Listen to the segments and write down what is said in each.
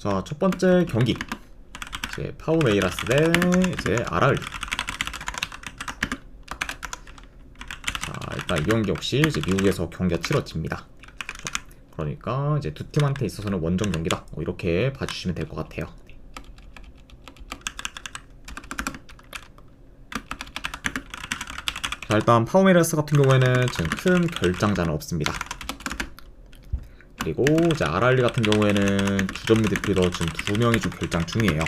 자, 첫 번째 경기. 이제 파우메이라스 대 이제 아랄리. 자, 일단 이 경기 역시 이제 미국에서 경기가 치러집니다. 그러니까 이제 두 팀한테 있어서는 원정 경기다. 뭐 이렇게 봐주시면 될 것 같아요. 자, 일단 파우메이라스 같은 경우에는 지금 큰 결장자는 없습니다. 그리고 이제 아랄리 같은 경우에는 주전 미드필더 지금 두 명이 좀 결장 중이에요.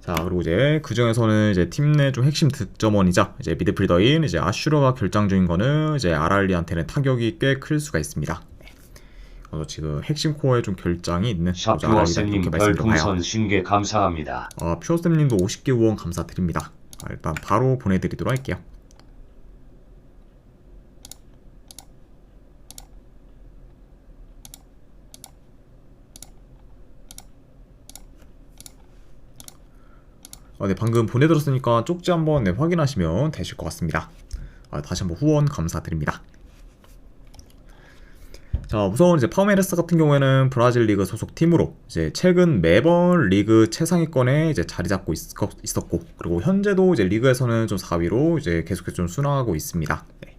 자 그리고 이제 그 중에서는 이제 팀 내 좀 핵심 득점원이자 이제 미드필더인 이제 아슈러가 결장 중인 거는 이제 아랄리한테는 타격이 꽤 클 수가 있습니다. 그래서 지금 핵심 코어에 좀 결장이 있는 말씀드려봐요. 별풍선 50개 감사합니다. 어, 퓨어쌤님도 50개 후원 감사드립니다. 아, 일단 바로 보내드리도록 할게요. 어, 네, 방금 보내드렸으니까 쪽지 한번 네, 확인하시면 되실 것 같습니다. 아, 다시 한번 후원 감사드립니다. 자, 우선 이제 파우메레스 같은 경우에는 브라질 리그 소속 팀으로 이제 최근 매번 리그 최상위권에 이제 자리 잡고 있, 었고 그리고 현재도 이제 리그에서는 좀 4위로 이제 계속해서 좀 순항하고 있습니다. 네.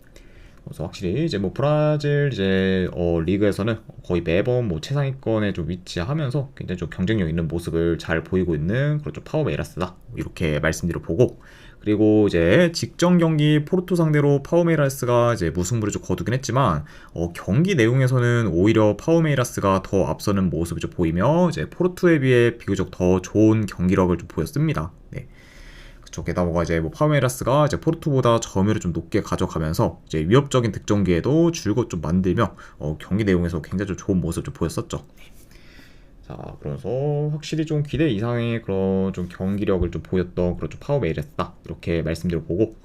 그래서 확실히 이제 뭐 브라질 이제 어, 리그에서는 거의 매번 뭐 최상위권에 좀 위치하면서 굉장히 좀 경쟁력 있는 모습을 잘 보이고 있는 그런 좀 파워 메이라스다 이렇게 말씀드려 보고 그리고 이제 직전 경기 포르투 상대로 파워메이라스가 이제 무승부를 좀 거두긴 했지만 어, 경기 내용에서는 오히려 파워메이라스가 더 앞서는 모습을 좀 보이며 이제 포르투에 비해 비교적 더 좋은 경기력을 좀 보였습니다. 네. 그쵸. 게다가 이제 뭐 파메라스가 이제 포르투보다 점유를 좀 높게 가져가면서 이제 위협적인 득점기에도 줄곧 좀 만들며 어, 경기 내용에서 굉장히 좀 좋은 모습 좀 보였었죠. 자, 그러면서 확실히 좀 기대 이상의 그런 좀 경기력을 좀 보였던 그런 좀 파워메이랬다 이렇게 말씀드려 보고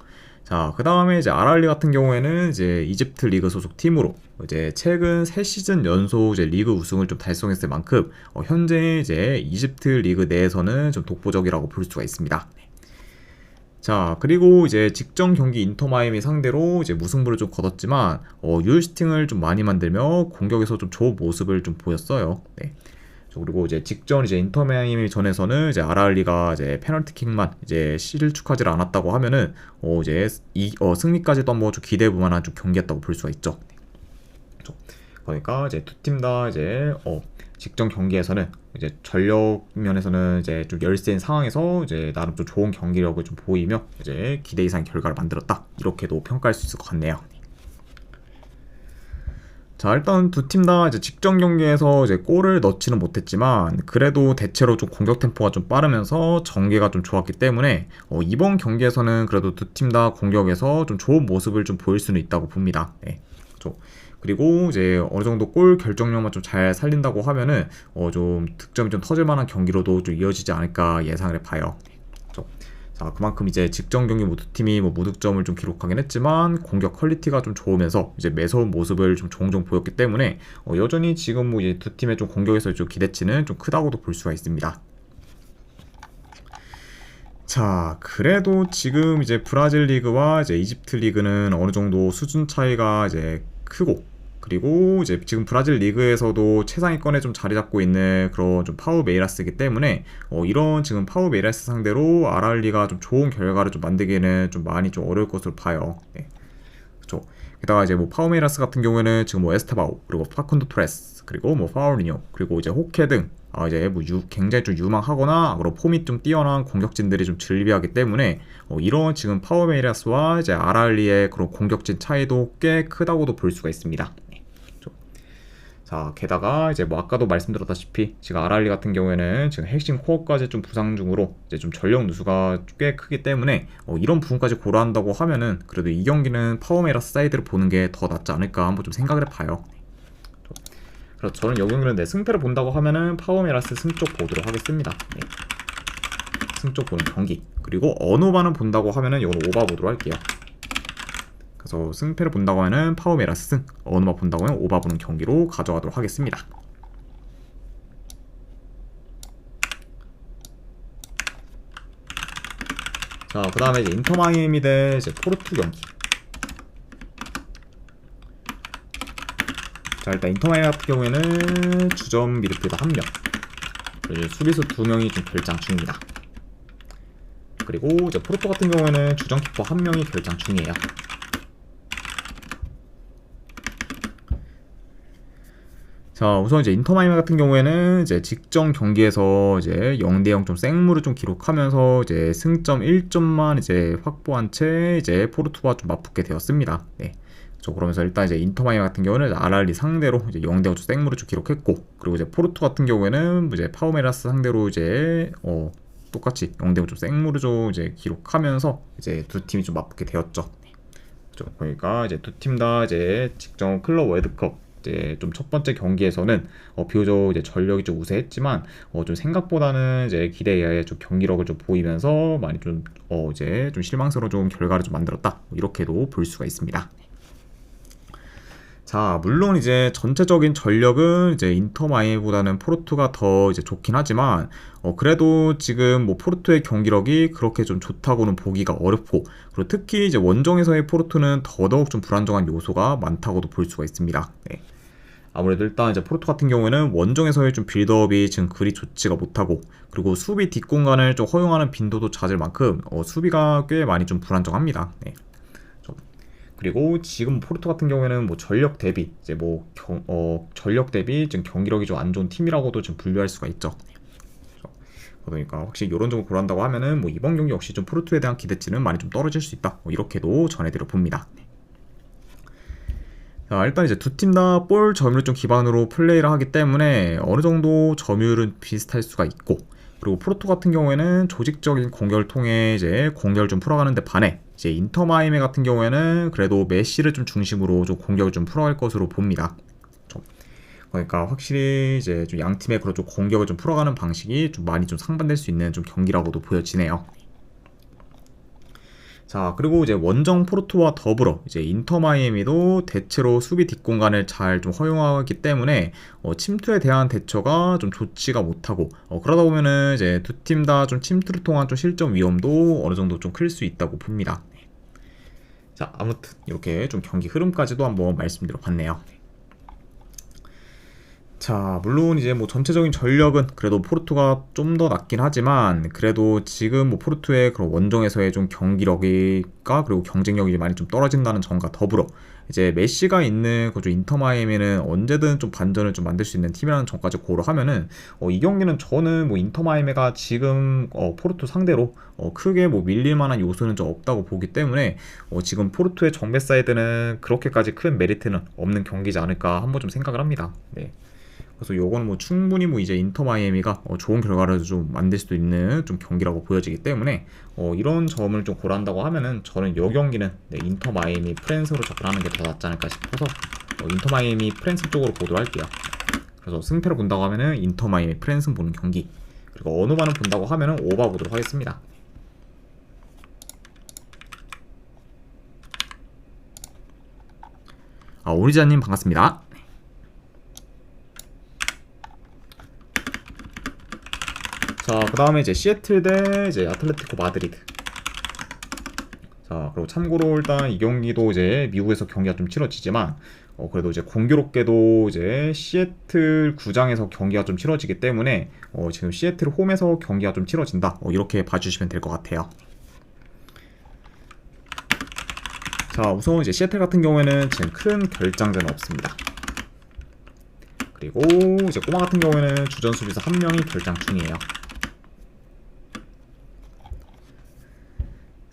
자, 그 다음에 이제 아랄리 같은 경우에는 이제 이집트 리그 소속 팀으로 이제 최근 3시즌 연속 이제 리그 우승을 좀 달성했을 만큼 어, 현재 이제 이집트 리그 내에서는 좀 독보적이라고 볼 수가 있습니다. 자, 그리고 이제 직전 경기 인터 마이미 상대로 이제 무승부를 좀 거뒀지만 어, 유효슈팅을 좀 많이 만들며 공격에서 좀 좋은 모습을 좀 보였어요. 네. 저 그리고 이제 직전 이제 인터 마이미 전에서는 이제 아랄리가 이제 페널티킥만 이제 실축하지 않았다고 하면은 어 이제 이 어, 승리까지도 한번 좀 기대해 볼 만한 좀 경기였다고 볼 수가 있죠. 그렇죠. 그러니까 이제 두 팀 다 이제 어 직전 경기에서는 이제 전력 면에서는 이제 좀 열세인 상황에서 이제 나름 좀 좋은 경기력을 좀 보이며 이제 기대 이상 결과를 만들었다 이렇게도 평가할 수 있을 것 같네요. 자 일단 두 팀 다 이제 직전 경기에서 이제 골을 넣지는 못했지만 그래도 대체로 좀 공격 템포가 좀 빠르면서 전개가 좀 좋았기 때문에 어, 이번 경기에서는 그래도 두 팀 다 공격에서 좀 좋은 모습을 좀 보일 수는 있다고 봅니다. 네. 그렇죠. 그리고 이제 어느 정도 골 결정력만 좀 잘 살린다고 하면은 어 좀 득점이 좀 터질 만한 경기로도 좀 이어지지 않을까 예상을 해봐요. 자 그만큼 이제 직전 경기 모두 팀이 뭐 무득점을 좀 기록하긴 했지만 공격 퀄리티가 좀 좋으면서 이제 매서운 모습을 좀 종종 보였기 때문에 어 여전히 지금 뭐 이제 두 팀의 좀 공격에서 좀 기대치는 좀 크다고도 볼 수가 있습니다. 자, 그래도 지금 이제 브라질 리그와 이제 이집트 리그는 어느 정도 수준 차이가 이제 크고 그리고 이제 지금 브라질 리그에서도 최상위권에 좀 자리 잡고 있는 그런 좀 파우 메이라스이기 때문에 어, 이런 지금 파우 메이라스 상대로 아랄리가 좀 좋은 결과를 좀 만들기는 좀 많이 좀 어려울 것으로 봐요. 네. 그렇죠. 게다가 이제 뭐 파우 메이라스 같은 경우에는 지금 뭐 에스타바오 그리고 파콘도 토레스 그리고 뭐 파울리뇨 그리고 이제 호케 등 아, 이제 뭐 유, 굉장히 좀 유망하거나 그리고 폼이 좀 뛰어난 공격진들이 좀 즐비하기 때문에 어, 이런 지금 파워메이라스와 이제 아랄리의 그런 공격진 차이도 꽤 크다고도 볼 수가 있습니다. 자, 게다가 이제 뭐 아까도 말씀드렸다시피 지금 아랄리 같은 경우에는 지금 핵심 코어까지 좀 부상 중으로 이제 좀 전력 누수가 꽤 크기 때문에 어, 이런 부분까지 고려한다고 하면은 그래도 이 경기는 파워메이라스 사이드를 보는 게 더 낫지 않을까 한번 좀 생각을 해봐요. 그래서 저는 이 경기는 내 승패를 본다고 하면은 파워메라스 승쪽 보도록 하겠습니다. 네. 승쪽 보는 경기. 그리고 언오바는 본다고 하면은 이건 오바 보도록 할게요. 그래서 승패를 본다고 하면은 파워메라스 승, 언오바 본다고 하면 오바 보는 경기로 가져가도록 하겠습니다. 자, 그 다음에 인터 마이애미 대 이제 포르투 경기. 자 일단 인터마이 같은 경우에는 주전 미드필더 한 명, 그리고 수비수 두 명이 좀 결장 중입니다. 그리고 이제 포르토 같은 경우에는 주전 키퍼 한 명이 결장 중이에요. 자, 우선 이제 인터마이미 같은 경우에는 이제 직전 경기에서 이제 0대 0 좀 생무를 좀 기록하면서 이제 승점 1점만 이제 확보한 채 이제 포르투와 좀 맞붙게 되었습니다. 네. 저 그러면서 일단 이제 인터마이미 같은 경우는 아랄리 상대로 이제 0대 5 생무를 좀 기록했고 그리고 이제 포르투 같은 경우에는 이제 파우메라스 상대로 이제 어 똑같이 0대 5 생무를 좀 이제 기록하면서 이제 두 팀이 좀 맞붙게 되었죠. 네. 그렇죠. 그러니까 이제 두 팀 다 이제 직전 클럽 월드컵 이제 좀 첫 번째 경기에서는 어, 비교적 이제 전력이 좀 우세했지만 어, 좀 생각보다는 이제 기대에 좀 경기력을 좀 보이면서 많이 좀 어, 이제 좀 실망스러운 좀 결과를 좀 만들었다 뭐 이렇게도 볼 수가 있습니다. 자, 물론 이제 전체적인 전력은 이제 인터 마이보다는 포르투가 더 이제 좋긴 하지만 어 그래도 지금 뭐 포르투의 경기력이 그렇게 좀 좋다고는 보기가 어렵고 그리고 특히 이제 원정에서의 포르투는 더더욱 좀 불안정한 요소가 많다고도 볼 수가 있습니다. 네. 아무래도 일단 이제 포르투 같은 경우에는 원정에서의 좀 빌드업이 지금 그리 좋지가 못하고 그리고 수비 뒷공간을 좀 허용하는 빈도도 잦을 만큼 어 수비가 꽤 많이 좀 불안정합니다. 네. 그리고 지금 포르투 같은 경우에는 뭐 전력 대비 이제 뭐 경, 어, 전력 대비 지금 경기력이 좀 안 좋은 팀이라고도 좀 분류할 수가 있죠. 그러니까 확실히 이런 점을 고려한다고 하면은 뭐 이번 경기 역시 좀 포르투에 대한 기대치는 많이 좀 떨어질 수 있다. 뭐 이렇게도 전해드려 봅니다. 자, 일단 이제 두 팀 다 볼 점유율 좀 기반으로 플레이를 하기 때문에 어느 정도 점유율은 비슷할 수가 있고 그리고 포르투 같은 경우에는 조직적인 공격을 통해 이제 공격을 좀 풀어가는데 반해 이제 인터 마이메 같은 경우에는 그래도 메시를 좀 중심으로 좀 공격을 좀 풀어갈 것으로 봅니다. 좀. 그러니까 확실히 이제 좀 양 팀의 그런 좀 공격을 좀 풀어가는 방식이 좀 많이 좀 상반될 수 있는 좀 경기라고도 보여지네요. 자, 그리고 이제 원정 포르투와 더불어 이제 인터 마이애미도 대체로 수비 뒷공간을 잘 좀 허용하기 때문에 어, 침투에 대한 대처가 좀 좋지가 못하고 어, 그러다 보면은 이제 두 팀 다 좀 침투를 통한 좀 실점 위험도 어느 정도 좀 클 수 있다고 봅니다. 자, 아무튼 이렇게 좀 경기 흐름까지도 한번 말씀드려 봤네요. 자, 물론 이제 뭐 전체적인 전력은 그래도 포르투가 좀 더 낫긴 하지만 그래도 지금 뭐 포르투의 그런 원정에서의 좀 경기력이가 그리고 경쟁력이 많이 좀 떨어진다는 점과 더불어 이제 메시가 있는 그저 인터 마이애미는 언제든 좀 반전을 좀 만들 수 있는 팀이라는 점까지 고려하면은 어, 이 경기는 저는 뭐 인터 마이애미가 지금 어, 포르투 상대로 어, 크게 뭐 밀릴 만한 요소는 좀 없다고 보기 때문에 어, 지금 포르투의 정배 사이드는 그렇게까지 큰 메리트는 없는 경기지 않을까 한번 좀 생각을 합니다. 네. 그래서 요거는 뭐 충분히 뭐 이제 인터 마이애미가 어 좋은 결과를 좀 만들 수도 있는 좀 경기라고 보여지기 때문에 어 이런 점을 좀 고려한다고 하면은 저는 요 경기는 네, 인터 마이애미 프랜스로 접근하는 게 더 낫지 않을까 싶어서 어 인터 마이애미 프랜스 쪽으로 보도록 할게요. 그래서 승패를 본다고 하면은 인터 마이애미 프랜스 보는 경기 그리고 어느 반은 본다고 하면은 오바 보도록 하겠습니다. 아, 오리자님 반갑습니다. 자, 그 다음에 이제 시애틀 대 이제 아틀레티코 마드리드. 자, 그리고 참고로 일단 이 경기도 이제 미국에서 경기가 좀 치러지지만, 어, 그래도 이제 공교롭게도 이제 시애틀 구장에서 경기가 좀 치러지기 때문에, 어, 지금 시애틀 홈에서 경기가 좀 치러진다. 어, 이렇게 봐주시면 될 것 같아요. 자, 우선 이제 시애틀 같은 경우에는 지금 큰 결장전은 없습니다. 그리고 이제 꼬마 같은 경우에는 주전 수비수 한 명이 결장 중이에요.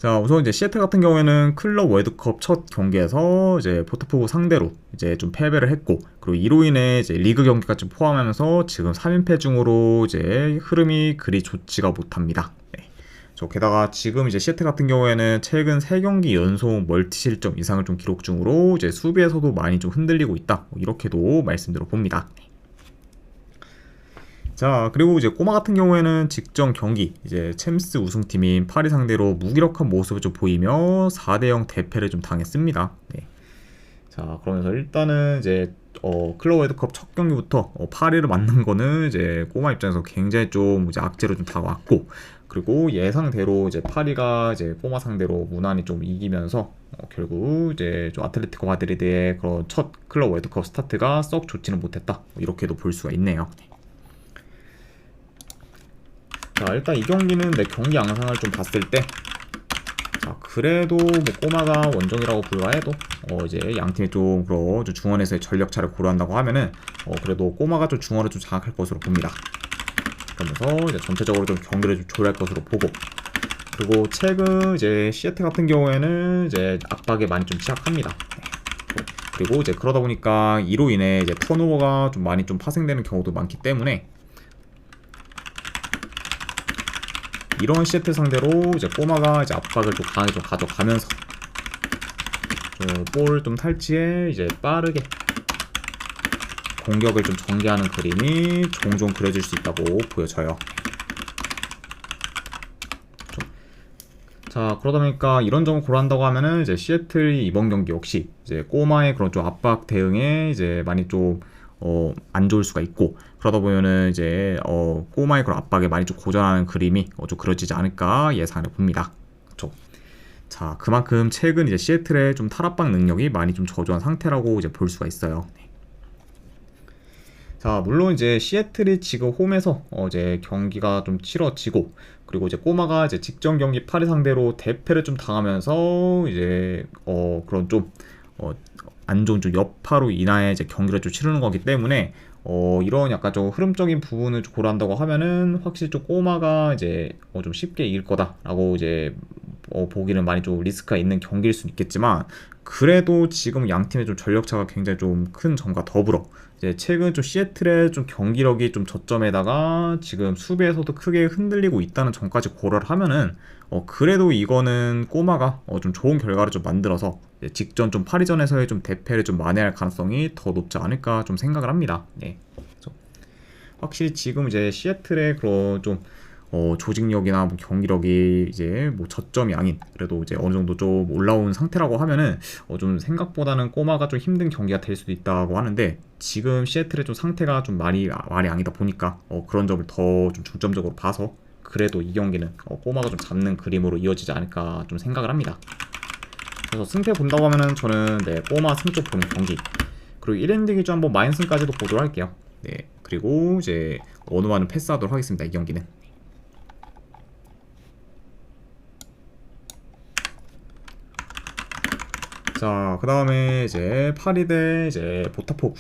자, 우선 이제 시애틀 같은 경우에는 클럽 월드컵 첫 경기에서 이제 보타포고 상대로 이제 좀 패배를 했고, 그리고 이로 인해 이제 리그 경기까지 포함하면서 지금 3연패 중으로 이제 흐름이 그리 좋지가 못합니다. 네. 저 게다가 지금 이제 시애틀 같은 경우에는 최근 3경기 연속 멀티 실점 이상을 좀 기록 중으로 이제 수비에서도 많이 좀 흔들리고 있다. 뭐 이렇게도 말씀드려 봅니다. 자, 그리고 이제 꼬마 같은 경우에는 직전 경기, 이제 챔스 우승팀인 파리 상대로 무기력한 모습을 좀 보이며 4대0 대패를 좀 당했습니다. 네. 자, 그러면서 일단은 이제 어, 클럽 월드컵 첫 경기부터 어, 파리를 만난 거는 이제 꼬마 입장에서 굉장히 좀 이제 악재로 좀 다가왔고, 그리고 예상대로 이제 파리가 이제 꼬마 상대로 무난히 좀 이기면서 어, 결국 이제 좀 아틀레티코 마드리드의 그런 첫 클럽 월드컵 스타트가 썩 좋지는 못했다. 뭐 이렇게도 볼 수가 있네요. 자 일단 이 경기는 내 경기 양상을 좀 봤을 때 자, 그래도 뭐 꼬마가 원정이라고 불과해도 어 이제 양 팀이 좀좀 중원에서의 전력차를 고려한다고 하면은 어 그래도 꼬마가 좀 중원을 좀 장악할 것으로 봅니다. 그러면서 이제 전체적으로 좀 경기를 좀 조율할 것으로 보고 그리고 최근 이제 시애트 같은 경우에는 이제 압박에 많이 좀 시작합니다. 네. 그리고 이제 그러다 보니까 이로 인해 이제 턴오버가 좀 많이 좀 파생되는 경우도 많기 때문에 이런 시애트 상대로 이제 꼬마가 이제 압박을 좀 강하게 좀 가져가면서 볼좀 탈취해 이제 빠르게 공격을 좀 전개하는 그림이 종종 그려질 수 있다고 보여져요. 좀. 자 그러다 보니까 이런 점을 고려한다고 하면은 이제 시애틀이 이번 경기 역시 이제 꼬마의 그런 좀 압박 대응에 이제 많이 좀 어, 안 좋을 수가 있고 그러다 보면은 이제 어, 꼬마의 그런 압박에 많이 좀 고전하는 그림이 어, 좀 그려지지 않을까 예상을 봅니다. 그렇죠. 자 그만큼 최근 이제 시애틀의 좀 탈압박 능력이 많이 좀 저조한 상태라고 이제 볼 수가 있어요. 네. 자 물론 이제 시애틀이 지금 홈에서 어, 이제 경기가 좀 치러지고 그리고 이제 꼬마가 이제 직전 경기 파리 상대로 대패를 좀 당하면서 이제 어 그런 좀 어, 안 좋은 좀 여파로 인하여 이제 경기를 좀 치르는 거기 때문에 어 이런 약간 좀 흐름적인 부분을 좀 고려한다고 하면은 확실히 좀 꼬마가 이제 어, 좀 쉽게 이길 거다라고 이제 어, 보기는 많이 좀 리스크가 있는 경기일 수는 있겠지만 그래도 지금 양 팀의 좀 전력차가 굉장히 좀 큰 점과 더불어 이제 최근 좀 시애틀의 좀 경기력이 좀 저점에다가 지금 수비에서도 크게 흔들리고 있다는 점까지 고려를 하면은 어 그래도 이거는 꼬마가 어 좀 좋은 결과를 좀 만들어서 직전 좀 파리전에서의 좀 대패를 좀 만회할 가능성이 더 높지 않을까 좀 생각을 합니다. 네. 확실히 지금 이제 시애틀의 그런 좀 어, 조직력이나 뭐 경기력이 이제 뭐 저점이 아닌 그래도 이제 어느 정도 좀 올라온 상태라고 하면은 어, 좀 생각보다는 꼬마가 좀 힘든 경기가 될 수도 있다고 하는데 지금 시애틀의 좀 상태가 좀 말이 말이 아니다 보니까 어, 그런 점을 더 좀 중점적으로 봐서 그래도 이 경기는 어, 꼬마가 좀 잡는 그림으로 이어지지 않을까 좀 생각을 합니다. 그래서 승패 본다고 하면은 저는 네 꼬마 승쪽 보는 경기 그리고 1엔드 기준 한번 마인승까지도 보도록 할게요. 네 그리고 이제 어느만은 패스하도록 하겠습니다 이 경기는. 자, 그 다음에 이제 파리 대 이제 보타포구.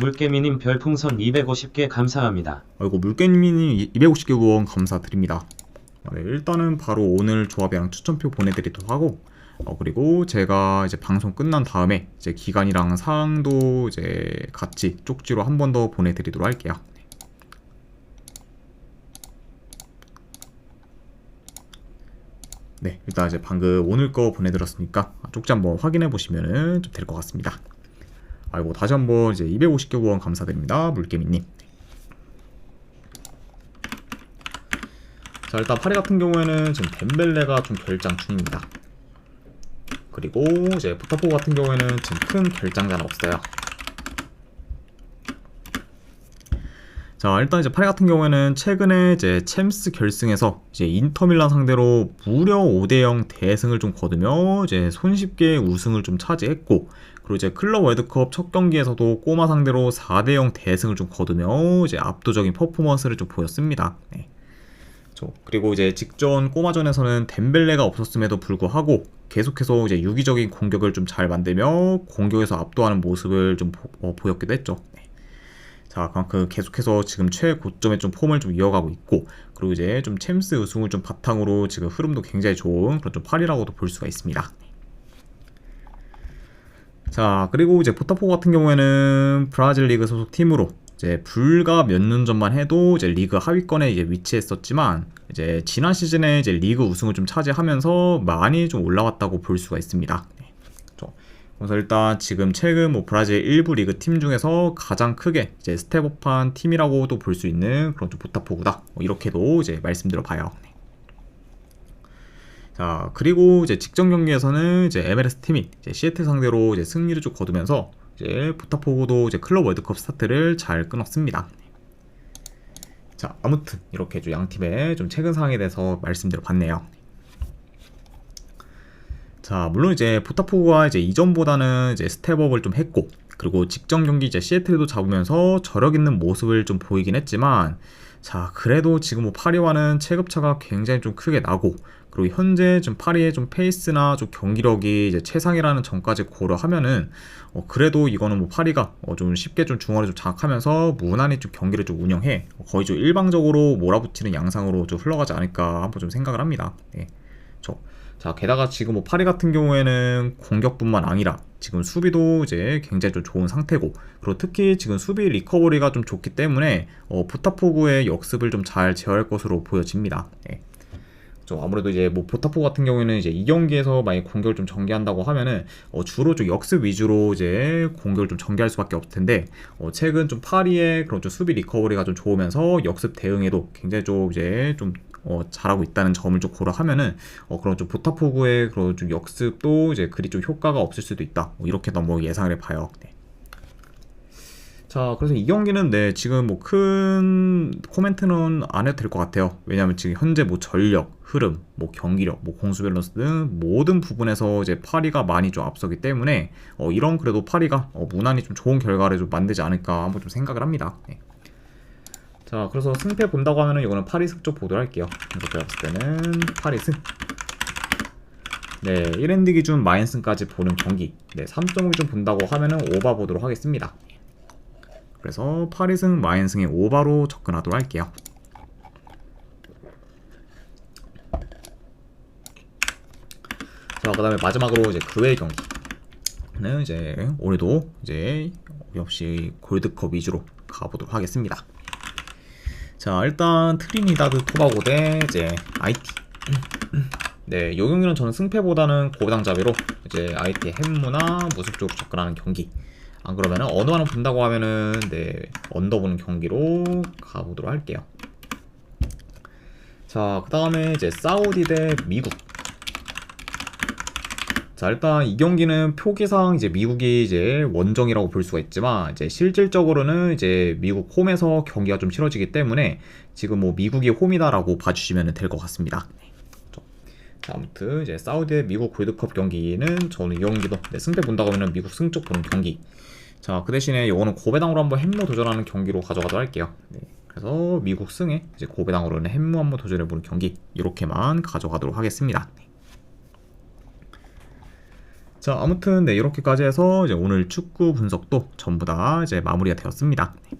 물개미님 별풍선 250개 감사합니다. 아이고 물개님이 250개 후원 감사드립니다. 네, 일단은 바로 오늘 조합이랑 추천표 보내드리도록 하고 어, 그리고 제가 이제 방송 끝난 다음에 이제 기간이랑 사항도 이제 같이 쪽지로 한 번 더 보내드리도록 할게요. 네, 일단 이제 방금 오늘 거 보내드렸으니까 쪽지 한번 확인해 보시면은 좀 될 것 같습니다. 아이고 다시 한번 이제 250개 후원 감사드립니다, 물개미님. 자 일단 파리 같은 경우에는 지금 덴벨레가 좀 결장 중입니다. 그리고 이제 보타포 같은 경우에는 지금 큰 결장자는 없어요. 자 일단 이제 파리 같은 경우에는 최근에 이제 챔스 결승에서 이제 인터밀란 상대로 무려 5대0 대승을 좀 거두며 이제 손쉽게 우승을 좀 차지했고 그리고 이제 클럽 월드컵 첫 경기에서도 꼬마 상대로 4대0 대승을 좀 거두며 이제 압도적인 퍼포먼스를 좀 보였습니다. 네. 그리고 이제 직전 꼬마전에서는 덴벨레가 없었음에도 불구하고 계속해서 이제 유기적인 공격을 좀 잘 만들며 공격에서 압도하는 모습을 좀 보, 였기도 했죠. 네. 자, 그만큼 계속해서 지금 최고점에 좀 폼을 좀 이어가고 있고, 그리고 이제 좀 챔스 우승을 좀 바탕으로 지금 흐름도 굉장히 좋은 그런 좀 팔이라고도 볼 수가 있습니다. 자, 그리고 이제 보타포 같은 경우에는 브라질 리그 소속 팀으로 이제 불과 몇 년 전만 해도 이제 리그 하위권에 이제 위치했었지만 이제 지난 시즌에 이제 리그 우승을 좀 차지하면서 많이 좀 올라왔다고 볼 수가 있습니다. 네. 그래서 일단 지금 최근 뭐 브라질 일부 리그 팀 중에서 가장 크게 이제 스텝업한 팀이라고도 볼 수 있는 그런 좀 보타포구다. 뭐 이렇게도 이제 말씀드려 봐요. 네. 자 그리고 이제 직전 경기에서는 이제 에메레스 팀이 이제 시애틀 상대로 이제 승리를 좀 거두면서 이제 보타포고도 이제 클럽 월드컵 스타트를 잘 끊었습니다. 자, 아무튼 이렇게 좀 양 팀의 좀 최근 상황에 대해서 말씀드려 봤네요. 자, 물론 이제 보타포고가 이제 이전보다는 이제 스텝업을 좀 했고, 그리고 직전 경기 이제 시애틀도 잡으면서 저력 있는 모습을 좀 보이긴 했지만, 자, 그래도 지금 뭐 파리와는 체급차가 굉장히 좀 크게 나고, 그리고 현재 좀 파리의 좀 페이스나 좀 경기력이 이제 최상이라는 점까지 고려하면은, 어, 그래도 이거는 뭐 파리가 어, 좀 쉽게 좀 중원을 좀 장악하면서 무난히 좀 경기를 좀 운영해 거의 좀 일방적으로 몰아붙이는 양상으로 좀 흘러가지 않을까 한번 좀 생각을 합니다. 네. 저, 자, 게다가 지금 뭐 파리 같은 경우에는 공격뿐만 아니라 지금 수비도 이제 굉장히 좀 좋은 상태고 그리고 특히 지금 수비 리커버리가 좀 좋기 때문에 어, 보타포구의 역습을 좀 잘 제어할 것으로 보여집니다. 네. 좀 아무래도 이제 뭐 보타포 같은 경우에는 이제 이 경기에서 만약 공격을 좀 전개한다고 하면은 어 주로 좀 역습 위주로 이제 공격을 좀 전개할 수밖에 없을 텐데 어 최근 좀 파리의 그런 좀 수비 리커버리가 좀 좋으면서 역습 대응에도 굉장히 좀 이제 좀 어, 잘하고 있다는 점을 좀 고려하면은 어, 그런 좀 보타포구의 그런 좀 역습도 이제 그리 좀 효과가 없을 수도 있다. 뭐 이렇게 너무 예상을 해봐요. 네. 자, 그래서 이 경기는 네, 지금 뭐 큰 코멘트는 안 해도 될 것 같아요. 왜냐하면 지금 현재 뭐 전력, 흐름, 뭐 경기력, 뭐 공수 밸런스 등 모든 부분에서 이제 파리가 많이 좀 앞서기 때문에 어, 이런 그래도 파리가 어, 무난히 좀 좋은 결과를 좀 만들지 않을까 한번 좀 생각을 합니다. 네. 자, 그래서 승패 본다고 하면은 이거는 파리 승 쪽 보도록 할게요. 그래서 봤을 때는 파리 승. 네, 1엔드 기준 마인승까지 보는 경기. 네, 3.5 기준 본다고 하면은 오바 보도록 하겠습니다. 그래서 파리승, 마인승의 오바로 접근하도록 할게요. 자, 그 다음에 마지막으로 이제 그 외의 경기는 이제 올해도 이제 역시 골드컵 위주로 가보도록 하겠습니다. 자, 일단 트리니다드 토바고 대 이제 IT. 네, 이 경기는 저는 승패보다는 고당잡이로 이제 IT 햄무나 무습 쪽으로 접근하는 경기. 안 그러면은 어느 하나 본다고 하면은 네 언더 보는 경기로 가보도록 할게요. 자, 그 다음에 이제 사우디 대 미국. 자, 일단 이 경기는 표기상 이제 미국이 이제 원정이라고 볼 수가 있지만 이제 실질적으로는 이제 미국 홈에서 경기가 좀 치러지기 때문에 지금 뭐 미국이 홈이다라고 봐주시면 될 것 같습니다. 아무튼 이제 사우디 대 미국 골드컵 경기는 저는 이 경기도 네, 승패 본다고 하면 미국 승쪽 보는 경기. 자, 그 대신에 이거는 고배당으로 한번 햄무 도전하는 경기로 가져가도록 할게요. 네. 그래서 미국 승에 이제 고배당으로는 햄무 한번 도전해보는 경기 이렇게만 가져가도록 하겠습니다. 네. 자, 아무튼 네 이렇게까지 해서 이제 오늘 축구 분석도 전부 다 이제 마무리가 되었습니다. 네.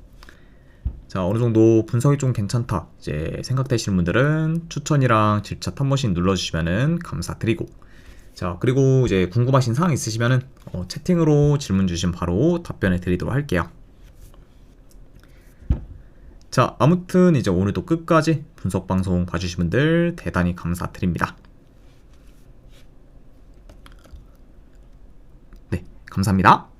자, 어느 정도 분석이 좀 괜찮다 이제 생각되시는 분들은 추천이랑 질차 한 번씩 눌러 주시면은 감사드리고 자, 그리고 이제 궁금하신 사항 있으시면은 어, 채팅으로 질문 주시면 바로 답변해 드리도록 할게요. 자, 아무튼 이제 오늘도 끝까지 분석 방송 봐주신 분들 대단히 감사드립니다. 네, 감사합니다.